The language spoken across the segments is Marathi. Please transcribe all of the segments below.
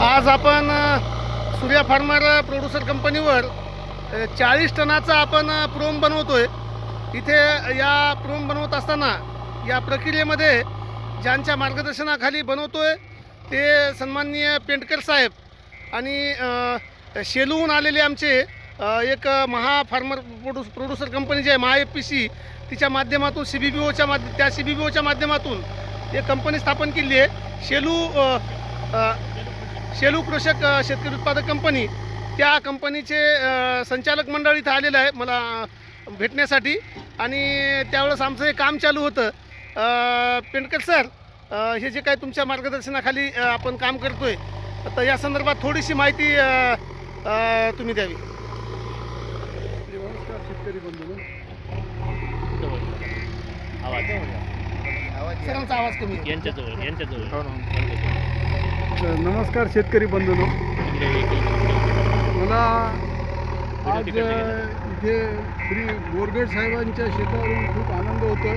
आज आपण सूर्या फार्मर प्रोड्युसर कंपनीवर चाळीस टनाचा आपण प्रोम बनवतो आहे इथे या प्रोम बनवत असताना या प्रक्रियेमध्ये ज्यांच्या मार्गदर्शनाखाली बनवतो आहे ते सन्माननीय पेंटकर साहेब आणि शेलूहून आलेले आमचे एक महा फार्मर प्रोड्यू प्रोड्युसर कंपनी जी आहे महा एफ पी सी तिच्या माध्यमातून सी बी बी ओच्या माध्य त्या सी बी बी ओच्या माध्यमातून एक कंपनी स्थापन केली आहे. शेलू शेलू कृषक शेतकरी उत्पादक कंपनी त्या कंपनीचे संचालक मंडळ इथं आलेलं आहे मला भेटण्यासाठी. आणि त्यावेळेस आमचं हे काम चालू होतं. पेंडकर सर हे जे काय तुमच्या मार्गदर्शनाखाली आपण काम करतोय तर या संदर्भात थोडीशी माहिती तुम्ही द्यावी. नमस्कार शेतकरी बंधू सरांचा आवाज कमी आहे. यांच्याजवळ यांच्याजवळ. तर नमस्कार शेतकरी बंधूंनो. मला आज इथे श्री बोरगड साहेबांच्या शेतावरून खूप आनंद होतो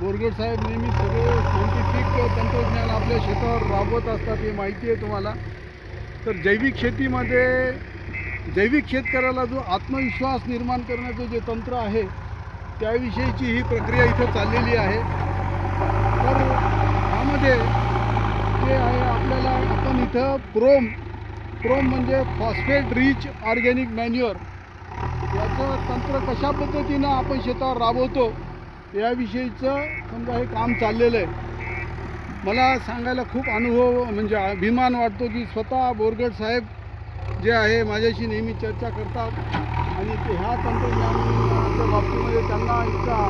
बोरगड साहेब नेहमी सगळं सायंटिफिक तंत्रज्ञान आपल्या शेतावर राबवत असतात हे माहिती आहे तुम्हाला. तर जैविक शेतीमध्ये जैविक शेतकऱ्याला जो आत्मविश्वास निर्माण करण्याचं जे तंत्र आहे त्याविषयीची ही प्रक्रिया इथं चाललेली आहे. तर यामध्ये जे आहे आपल्याला आपण इथं प्रोम प्रोम म्हणजे फॉस्फेट रिच ऑर्गॅनिक मॅन्युअर याचं तंत्र कशा पद्धतीनं आपण शेतावर राबवतो याविषयीचं समजा हे काम चाललेलं आहे. मला सांगायला खूप अनुभव म्हणजे अभिमान वाटतो की स्वतः बोरगड साहेब जे आहे माझ्याशी नेहमी चर्चा करतात. आणि ते ह्या तंत्रज्ञानाच्या बाबतीमध्ये त्यांना इतका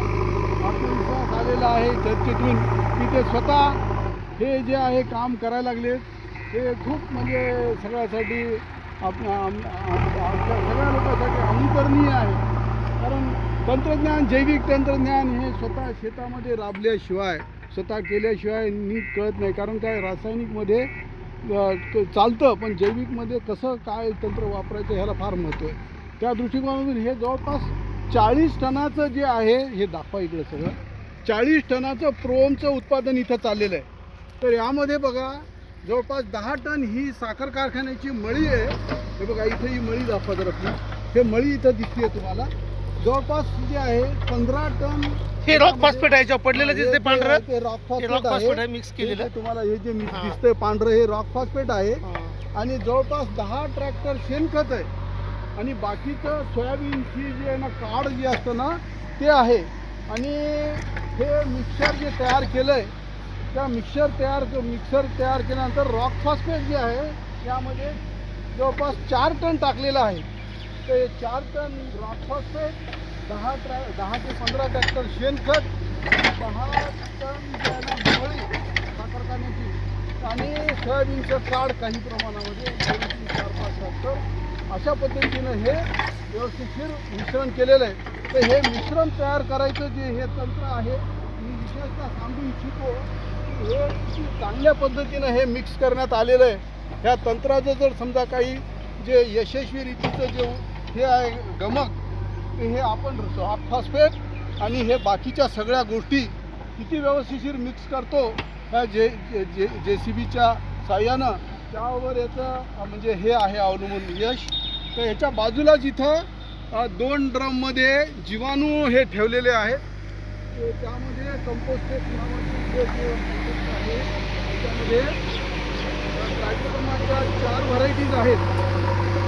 आत्मविश्वास आलेला आहे चर्चेतून की ते स्वतः हे जे आहे काम करायला लागले हे खूप म्हणजे सगळ्यासाठी आप आमच्या सगळ्या लोकांसाठी अनुकरणीय आहे. कारण तंत्रज्ञान जैविक तंत्रज्ञान हे स्वतः शेतामध्ये राबल्याशिवाय स्वतः केल्याशिवाय नीट कळत नाही. कारण काय रासायनिकमध्ये क- चालतं पण जैविकमध्ये कसं काय तंत्र वापरायचं ह्याला फार महत्त्व आहे. त्या दृष्टिकोनातून हे जवळपास चाळीस टनाचं जे आहे हे दाखवा इकडं सगळं. चाळीस टनाचं प्रोमचं उत्पादन इथं चाललेलं आहे. तर यामध्ये बघा जवळपास दहा टन ही साखर कारखान्याची मळी आहे. हे बघा इथं ही मळी दाखवा जरा please. हे मळी इथं दिसते तुम्हाला. जवळपास जे आहे पंधरा टन हे रॉक फॉस्फेट आहे पडलेलं दिसते पांढरं. ते रॉक हे फॉस्फेट रॉक आहे. मिक्स केलेलं. तुम्हाला हे जे मिक्स. दिसतंय पांढरं हे रॉक फॉस्फेट आहे. आणि जवळपास दहा ट्रॅक्टर शेणखत आहे. आणि बाकीचं सोयाबीनची जी आहे ना काड जे असतं ना ते आहे. आणि हे मिक्सर जे तयार केलं आहे त्या मिक्सर तयार मिक्सर तयार केल्यानंतर रॉक फॉस्फेट जे आहे त्यामध्ये जवळपास चार टन टाकलेलं आहे. तर हे चार टन रॉक फॉस्फेट दहा ट्रॅ दहा ते पंधरा ट्रॅक्टर शेणखत दहा टन जे साखर कारखान्याची आणि सोयाबीनचं काढ काही प्रमाणामध्ये दोन तीन चार पाच ट्रॅक्टर अशा पद्धतीनं हे व्यवस्थितशीर मिश्रण केलेलं आहे. तर हे मिश्रण तयार करायचं जे हे तंत्र आहे मी विशेषतः सांगू इच्छितो हे चांगल्या पद्धतीनं हे मिक्स करण्यात आलेलं आहे. ह्या तंत्राचं जर समजा काही जे यशस्वी रीतीचं जे हे आहे गमक ते हे आपण रॉक फॉस्फेट आणि हे बाकीच्या सगळ्या गोष्टी किती व्यवस्थिशीर मिक्स करतो ह्या जे जे जे जे सी बीच्या साह्यानं त्यावर याचं म्हणजे हे आहे अवलंबून यश. तर ह्याच्या बाजूलाच इथं दोन ड्रममध्ये जीवाणू हे ठेवलेले आहेत. त्यामध्ये कंपोस्टेट नावाची आहे त्याच्यामध्ये ट्रायकोडर्माच्या चार व्हरायटीज आहेत.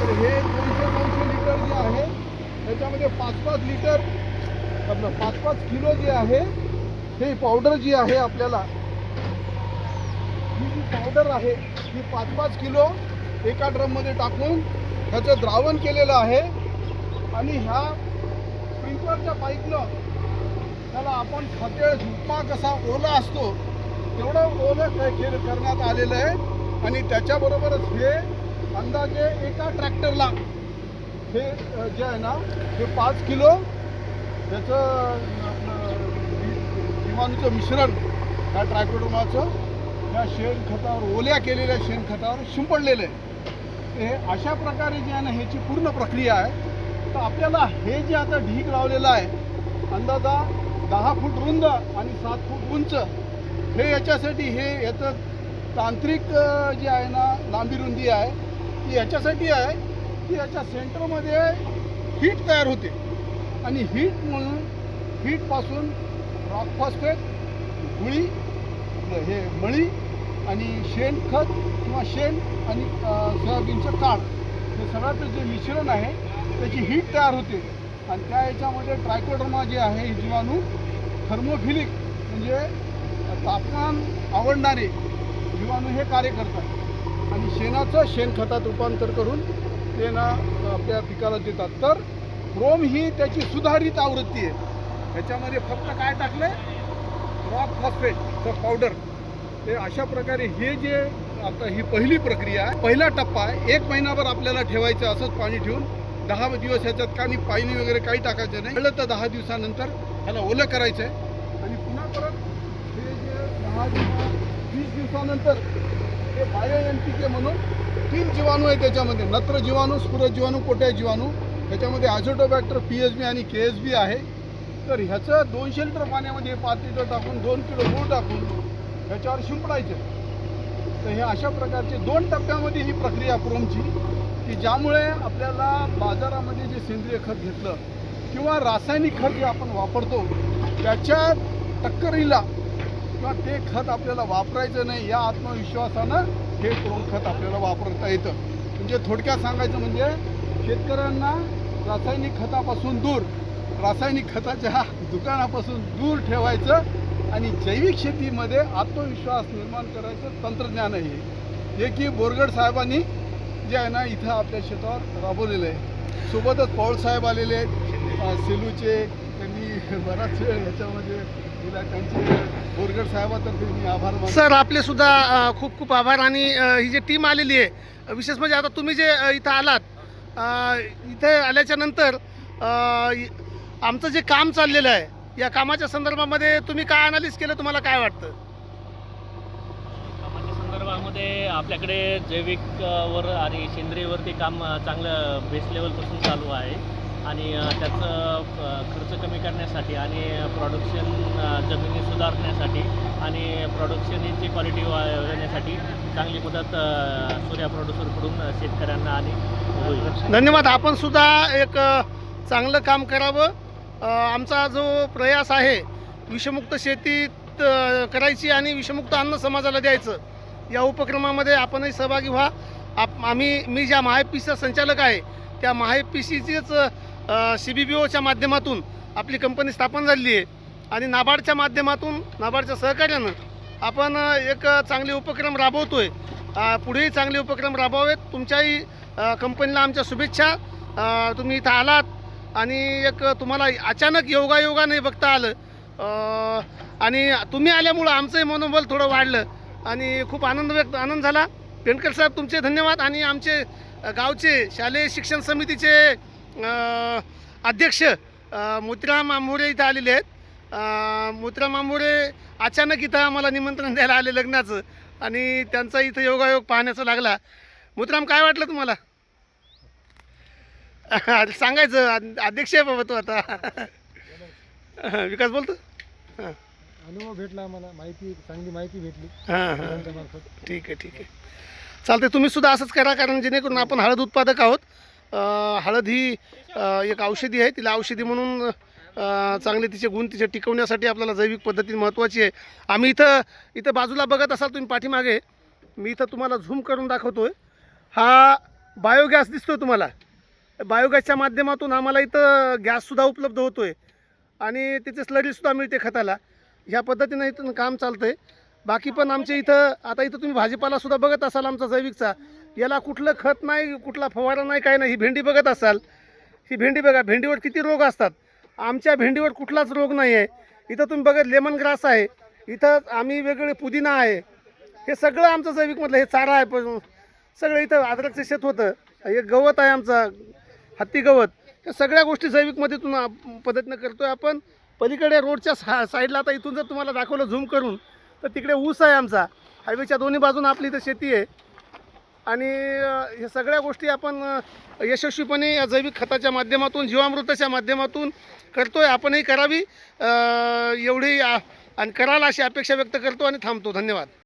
तर हे दोनशे दोनशे लिटर जे आहे त्याच्यामध्ये पाच पाच लिटर आपलं पाच पाच किलो जे आहे हे पावडर जी आहे आपल्याला ही जी पावडर आहे ही पाच पाच किलो एका ड्रममध्ये टाकून ह्याचं द्रावण केलेलं आहे. आणि ह्या स्प्रिंकलरच्या पाईपनं त्याला आपण खते झुपा कसा ओला असतो तेवढं ओलं क- केलं करण्यात आलेलं आहे. आणि त्याच्याबरोबरच हे अंदाजे एका ट्रॅक्टरला हे जे आहे ना हे पाच किलो त्याचं आपलं जीवाणूचं मिश्रण ह्या ट्रायकोडोमाचं या शेणखतावर ओल्या केलेल्या शेणखतावर शिंपडलेलं आहे. हे अशा प्रकारे जे आहे ना ह्याची पूर्ण प्रक्रिया आहे. तर आपल्याला हे जे आता ढीक लावलेलं आहे अंदाजा दहा फूट रुंद आणि सात फूट उंच. हे याच्यासाठी हे याचं तांत्रिक जे जी आहे ना लांबी रुंदी आहे ती याच्यासाठी आहे की याच्या सेंटरमध्ये हीट तयार होते. आणि हीट म्हणून हीटपासून रॉक फॉस्फेट गुळी हे मळी आणि शेणखत किंवा शेण आणि सोयाबीनचं काढ. हे सगळ्याचं जे मिश्रण आहे त्याची हीट तयार होते. आणि त्या याच्यामध्ये ट्रायकोडर्मा जे आहे जीवाणू थर्मोफिलिक म्हणजे तापमान आवडणारे जीवाणू हे कार्य करतात. आणि शेणाचं शेणखतात रूपांतर करून ते ना आपल्या पिकाला देतात. तर क्रोम ही त्याची सुधारित आवृत्ती आहे. ह्याच्यामध्ये फक्त काय टाकले रॉक फॉस्फेटचं पावडर ते अशा प्रकारे हे जे आता ही पहिली प्रक्रिया आहे पहिला टप्पा आहे. एक महिनाभर आपल्याला ठेवायचं असंच पाणी ठेवून दहा दिवस ह्याच्यात का आणि पाणी वगैरे काही टाकायचं नाही. कळलं तर दहा दिवसानंतर ह्याला ओलं करायचं आहे आणि पुन्हा परत हे जे दहा दिवस वीस दिवसानंतर हे बायो एन पी के म्हणून तीन जीवाणू आहे त्याच्यामध्ये नत्र जीवाणू स्फुर जीवाणू कोट्या जीवाणू त्याच्यामध्ये ॲझोटोबॅक्टर पी एच बी आणि के एस बी आहे. तर ह्याचं दोनशे लिटर पाण्यामध्ये पाच लिटर टाकून दोन किलो गूळ टाकून ह्याच्यावर शिंपडायचं. तर हे अशा प्रकारचे दोन टप्प्यामध्ये ही प्रक्रिया क्रोमची की ज्यामुळे आपल्याला बाजारामध्ये जे सेंद्रिय खत घेतलं किंवा रासायनिक खत जे आपण वापरतो त्याच्या टक्करीला किंवा ते खत आपल्याला वापरायचं नाही या आत्मविश्वासानं हे क्रोम खत आपल्याला वापरता येतं म्हणजे थोडक्यात सांगायचं म्हणजे शेतकऱ्यांना रासायनिक खतापासून दूर रासायनिक खताच्या दुकानापासून दूर ठेवायचं आणि जैविक शेतीमध्ये आत्मविश्वास निर्माण करायचं तंत्रज्ञान आहे हे. जे की बोरगड साहेबांनी जे आहे ना इथं आपल्या शेतावर राबवलेलं आहे. सोबतच पवार साहेब आलेले आहेत. सेलूचे त्यांनी बराच वेळ ह्याच्यामध्ये दिला. त्यांचे बोरगड साहेबातर्फे मी आभार मानतो. सर आपले सुद्धा खूप खूप आभार. आणि ही जी टीम आलेली आहे विशेष म्हणजे आता तुम्ही जे इथं आलात इथे आल्याच्यानंतर आमचं जे काम चाललेलं आहे या कामाच्या संदर्भामध्ये तुम्ही काय अनालिस केलं? तुम्हाला काय वाटतं? संदर्भामध्ये आपल्याकडे जैविक अ, वर आणि सेंद्रियवरती काम चांगलं बेस लेवलपासून चालू आहे. आणि त्याचं खर्च कमी करण्यासाठी आणि प्रोडक्शन जमिनी सुधारण्यासाठी आणि प्रोडक्शनची क्वालिटी वाढवण्यासाठी चांगली मदत सूर्या प्रोड्युसरकडून शेतकऱ्यांना आणि धन्यवाद. आपण सुद्धा एक चांगलं काम करावं. आमचा जो प्रयास आहे विषमुक्त शेतीत करायची आणि विषमुक्त अन्न समाजाला द्यायचं. या उपक्रमामध्ये आपणही सहभागी व्हा. आप आम्ही मी ज्या महाएपीचा संचालक आहे त्या महाएपीसीचीच सी बी बी ओच्या माध्यमातून आपली कंपनी स्थापन झालेली आहे. आणि नाबार्डच्या माध्यमातून नाबार्डच्या सहकार्यानं आपण एक चांगले उपक्रम राबवतो आहे पुढेही चांगले उपक्रम राबवावेत. तुमच्याही कंपनीला आमच्या शुभेच्छा. तुम्ही इथं आलात आणि एक तुम्हाला अचानक योगायोगाने बघता आलं. आणि तुम्ही आल्यामुळं आमचंही मनोबल थोडं वाढलं. आणि खूप आनंद व्यक्त आनंद झाला. पेंडकर साहेब तुमचे धन्यवाद आणि आमचे गावचे शालेय शिक्षण समितीचे अध्यक्ष मोतीराम आंबोरे इथं आलेले आहेत. मोतीराम आंबोरे अचानक इथं आम्हाला निमंत्रण द्यायला आले लग्नाचं आणि त्यांचा इथं योगायोग पाहण्याचा लागला. मोतीराम काय वाटलं तुम्हाला? सांगायचं अध्यक्ष आहे बाबा तू आता. विकास बोलतो? हां. अनुभव भेटला आम्हाला माहिती चांगली माहिती भेटली हां हां. ठीक आहे ठीक आहे. चालते तुम्ही सुद्धा असंच करा कारण जेणेकरून आपण हळद उत्पादक आहोत. अं, हळद ही अं, एक औषधी आहे तिला औषधी म्हणून अं, चांगले तिचे गुण तिचे टिकवण्यासाठी आपल्याला जैविक पद्धती महत्त्वाची आहे. आम्ही इथं इथं बाजूला बघत असाल तुम्ही पाठीमागे मी इथं तुम्हाला झूम करून दाखवतोय. हा बायोगॅस दिसतोय तुम्हाला. बायोगॅसच्या माध्यमातून आम्हाला इथं गॅससुद्धा उपलब्ध होतोय. आणि तिचे स्लरीसुद्धा मिळते खताला. ह्या पद्धतीनं इथून काम चालतं आहे बाकी पण आमच्या इथं आता इथं तुम्ही भाजीपाला सुद्धा बघत असाल आमचा जैविकचा. याला कुठलं खत नाही कुठला फवारा नाही काय नाही ही भेंडी बघत असाल. ही भेंडी बघा भेंडीवर किती रोग असतात. आमच्या भेंडीवर कुठलाच रोग नाही आहे इथं तुम्ही बघत लेमन ग्रास आहे. इथं आम्ही वेगवेगळे पुदिना आहे. हे सगळं आमचं जैविकमधलं हे चारा आहे. पण सगळं इथं अद्रकचं शेत होतं. हे गवत आहे आमचा हत्ती गवत. या सगळ्या गोष्टी जैविकमध्येतून आप- पद्धतीनं आहे आपण. पलीकडे रोडच्या सा साईडला आता इथून जर तुम्हाला दाखवलं झूम करून तर तिकडे ऊस आहे आमचा. हायवेच्या दोन्ही बाजून आपली इथं शेती आहे. आणि ह्या हे सगळ्या गोष्टी आपण यशस्वीपणे या जैविक खताच्या माध्यमातून जीवामृताच्या माध्यमातून करतोय. आपणही करावी एवढी आ- आणि कराल अशी अपेक्षा व्यक्त करतो आणि थांबतो. धन्यवाद.